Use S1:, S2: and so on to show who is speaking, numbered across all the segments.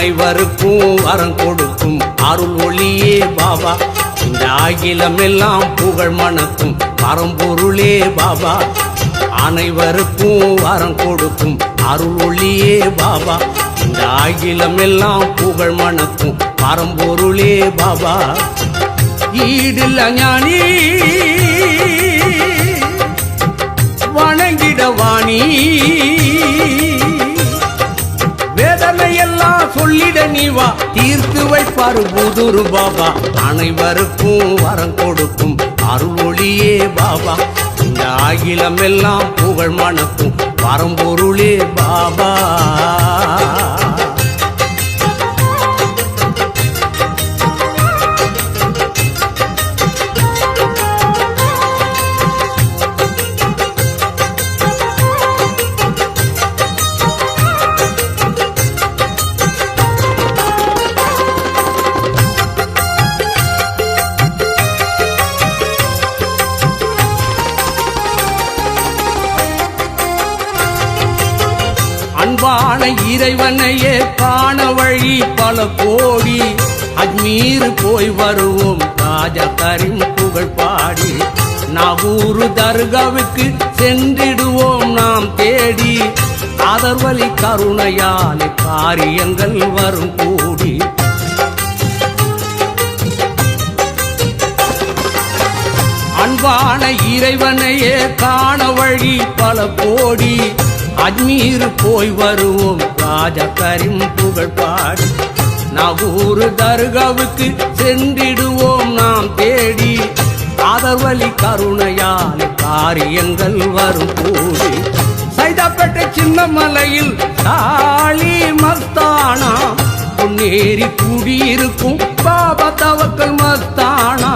S1: அனைவருக்கும் வரம் கொடுக்கும். அருள் ஒளியே பாபா. இந்த அகிலம் எல்லாம் புகழ் மணக்கும். பரம்பொருளே பாபா. அனைவருக்கும் வரம் கொடுக்கும். அருள் ஒளியே பாபா. இந்த அகிலம் எல்லாம் புகழ் மணக்கும். பரம்பொருளே பாபா. ஈடில்ல ஞானி வணங்கிடவாணி வேதனை சொல்லிட நீ வா. தீர்த்து வைப்பார் புதுரு பாபா. அனைவருக்கும் வரம் கொடுக்கும் அருள் ஒளியே பாபா. இந்த ஆகிலம் எல்லாம் புகழ் மணக்கும். பரம்பொருளே பாபா. காண இறைவனையே காண வழி பல கோடி. அஜ்மீர் போய் வருவோம் ராஜா கரிம் புகழ் பாடி. நாகூரு தர்காவுக்கு சென்றிடுவோம் நாம் தேடி. ஆதர்வலி கருணையாலே காரியங்கள் வரும் கூடி. அன்பான இறைவனையே காண வழி பல கோடி. அஜ்மீர் போய் வருவோம் ராஜா கரிம் புகழ் பாடி. நகூரு தர்காவுக்கு சென்றிடுவோம் நாம் தேடி. ஆதர்வலி கருணையால் காரியங்கள் வரும் கூடி. சைதாப்பேட்டை சின்ன மலையில் தாளி மஸ்தானா. பொன்னேறி குடியிருக்கும் பாபா தவக்கல் மஸ்தானா.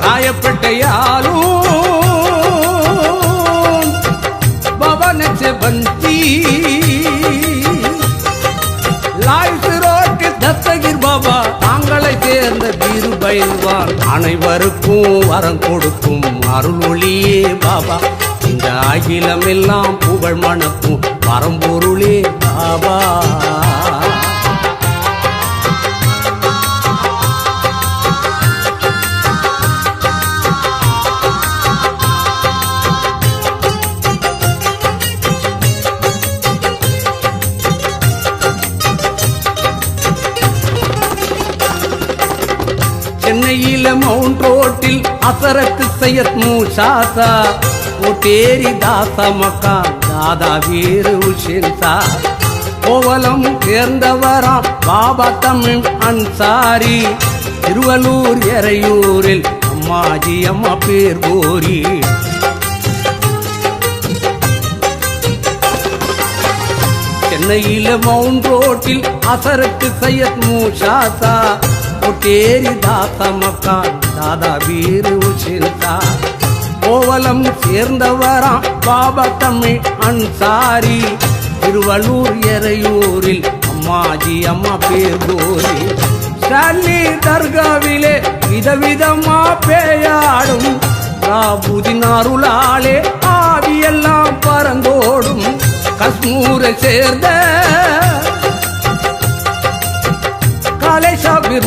S1: ராயப்பேட்டையாலும் லாய்ஸ் ரோட்டு தத்தகிர் பாபா தாங்களை சேர்ந்த வீரு பயில்வான். அனைவருக்கும் வரம் கொடுக்கும் அருள் ஒளியே பாபா. இந்த அகிலம் எல்லாம் புகழ் மணக்கும் பரம்பொருளே பாபா. மவுண்ட் ரோட்டில் அசரத்து சையத் மூசாசா. கோட்டேரி தாசா மக்கா தாதா வீரு உஷின்சா கோவலம் சேர்ந்தவரா பாபா தமிழ் அன்சாரி. திருவள்ளூர் எறையூரில் அம்மாஜி அம்மா பேர் கோரி. சென்னையில மவுண்ட் ரோட்டில் அசரத்து சையத் மூஷாசா ஒட்டேரி தாத்தா மக்கான் தாதா வீரு உஷின்தா கோவலம் சேர்ந்தவராம் பாபா தமிழ் அன்சாரி திருவள்ளூர் எறையூரில் அம்மாஜி அம்மா பேர் கோரி ஸ்டான்லி தர்காவிலே விதவிதமா பேயாடும் ராபுதின் அருளாலே ஆவியெல்லாம் பறந்தோடும் கஷ்மூரை சேர்ந்த காலேஷாபிர்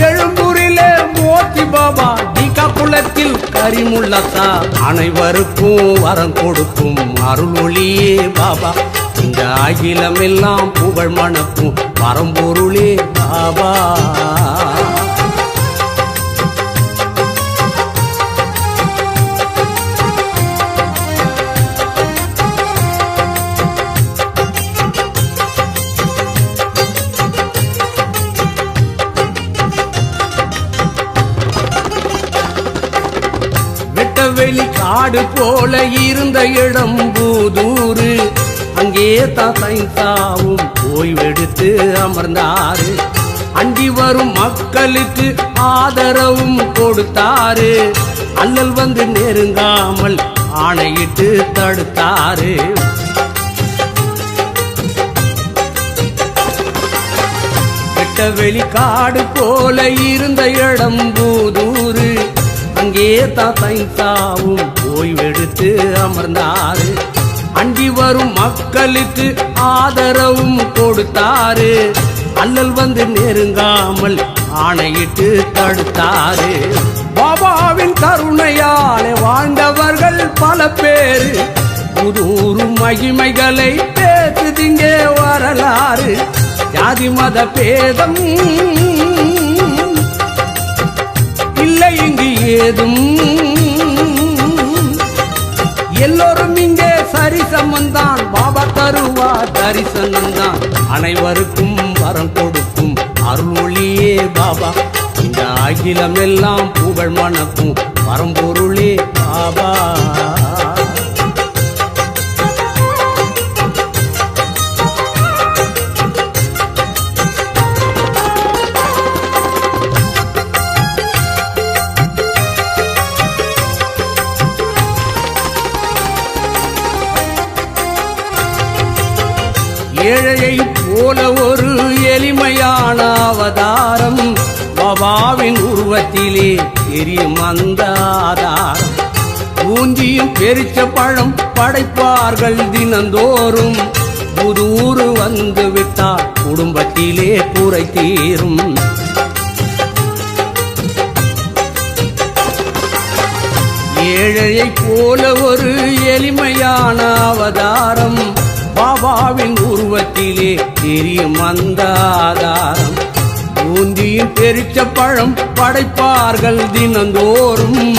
S1: எழும்பூரிலே மோத்தி பாபா தீகா குளத்தில் கரிமுள்ளத்தா அனைவருக்கும் வரம் கொடுக்கும் அருள் ஒளியே பாபா. இந்த அகிலம் எல்லாம் புகழ் மணக்கும் பரம்பொருளே பாபா. வெட்டவெளி காடு போல இருந்த இடம் பூதூரு. அங்கே தான் சைன்சாவும் ஓய்வெடுத்து அமர்ந்தாரு. அண்டி வரும் மக்களுக்கு ஆதரவும் கொடுத்தாரு. அல்லல் வந்து நெருங்காமல் ஆணையிட்டு தடுத்தாரு. வெளிக்காடு போல இருந்த இடம் பூதூரு. அங்கே தான் சைன்சாவும் ஓய்வெடுத்து அமர்ந்தாரு. அண்டி வரும் மக்களுக்கு ஆதரவும் கொடுத்தாரு. அல்லல் வந்து நெருங்காமல் ஆணையிட்டு தடுத்தாரு. பாபாவின் கருணையாலே வாழ்ந்தவர்கள் பல பேரு. புதூரு மகிமைகளை பேசுதிங்கே வரலாறு. ஜாதி மத பேதம் ஏதும். எல்லோரும் இங்கே சரி பாபா தருவா தரிசனம்தான் அனைவருக்கும் வரம் கொடுக்கும் அருளியே பாபா. இந்த அகிலம் எல்லாம் புகழ் மணக்கும். பரம்பொருளே பாபா. உருவத்திலே எரியும் அந்த ஆதாரம் ஊந்தியும் பெரிச்ச பழம் படைப்பார்கள் தினந்தோறும். புதூறு வந்து விட்டால் குடும்பத்திலே குறை தீரும். ஏழையை போல ஒரு எளிமையான அவதாரம். பாபாவின் உருவத்திலே தெரியும் அந்த ஆதாரம் ஊந்தியும் பெரிச்ச பழம் படைப்பார்கள் தினந்தோறும்.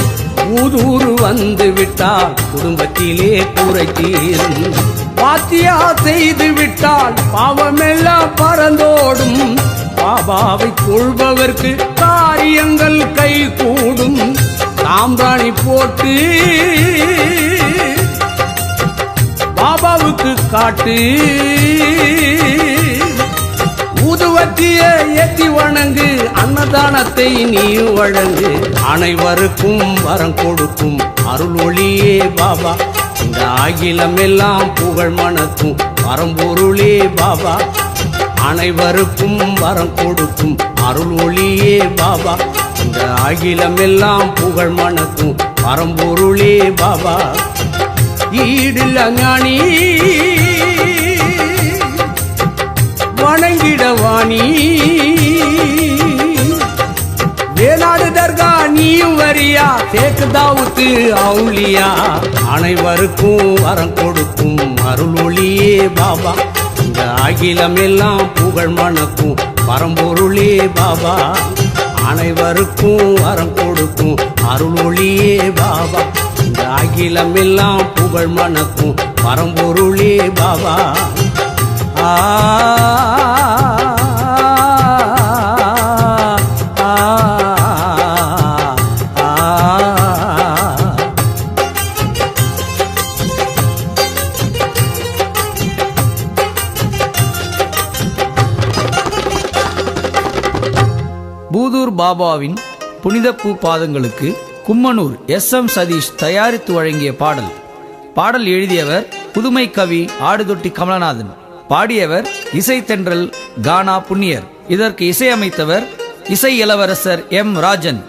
S1: ஊதூறு வந்து விட்டால் குடும்பத்திலே குறை தீரும். பாத்தியா செய்து விட்டால் பாவமெல்லாம் பறந்தோடும். பாபாவை கொள்பவர்க்கு காரியங்கள் கை கூடும். சாம்பிராணி போட்டு பாபாவுக்கு காட்டு. ஊதுவத்திய ஏத்தி வணங்கு அன்னதானத்தை நீ வழங்கு. அனைவருக்கும் வரம் கொடுக்கும் அருள் ஒளியே பாபா. இந்த அகிலம் எல்லாம் புகழ் மனக்கும் வரம்பொருளே பாபா. அனைவருக்கும் வரம் கொடுக்கும் அருள் ஒளியே பாபா. இந்த அகிலம் எல்லாம் புகழ் மனக்கும் வரம்பொருளே பாபா. ஈடில்ல ஞானி அவுளியா? அனைவருக்கும் வரம் கொடுக்கும் அருள் ஒளியே பாபா. இந்த அகிலம் எல்லாம் புகழ் மணக்கும் பரம்பொருளே பாபா. அனைவருக்கும் வரம் கொடுக்கும் அருள் ஒளியே பாபா. இந்த அகிலம் எல்லாம் புகழ் மணக்கும் பரம்பொருளே பாபா. ஆ ஆ,
S2: பாபாவின் புனித பூ பாதங்களுக்கு கும்மனூர் எஸ் எம் சதீஷ் தயாரித்து வழங்கிய பாடல். பாடல் எழுதியவர் புதுமை கவி ஆடுதொட்டி கமலநாதன். பாடியவர் இசைத்தென்றல் கானா புண்ணியர். இதற்கு இசையமைத்தவர் இசை இளவரசர் எம் ராஜன்.